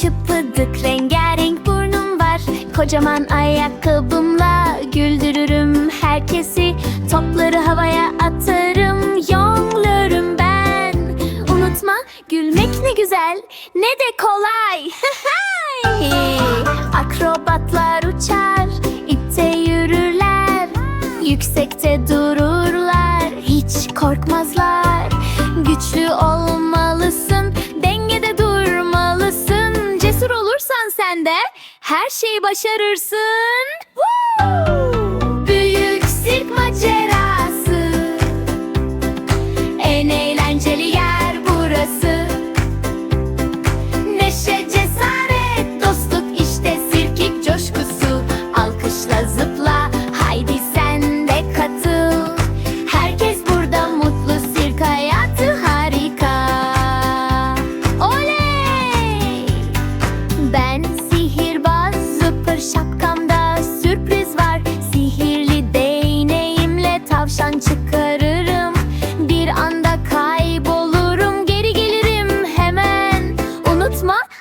Fıstık rengarenk burnum var. Kocaman ayakkabımla güldürürüm herkesi. Topları havaya atarım Yonglarım ben. Unutma gülmek ne güzel ne de kolay. Akrobatlar uçar ipte yürürler. Yüksekte dururlar hiç korkmazlar de her şeyi başarırsın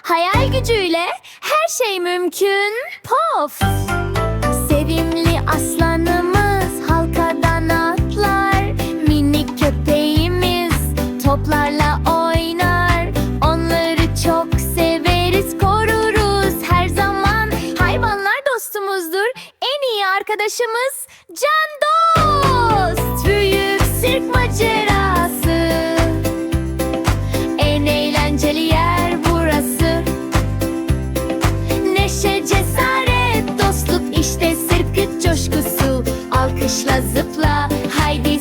Hayal gücüyle her şey mümkün. Pof! Sevimli aslanımız halkadan atlar. Minik köpeğimiz toplarla oynar. Onları çok severiz, koruruz her zaman. Hayvanlar dostumuzdur. En iyi arkadaşımız can dost. Büyük sirk macera. zıpla haydi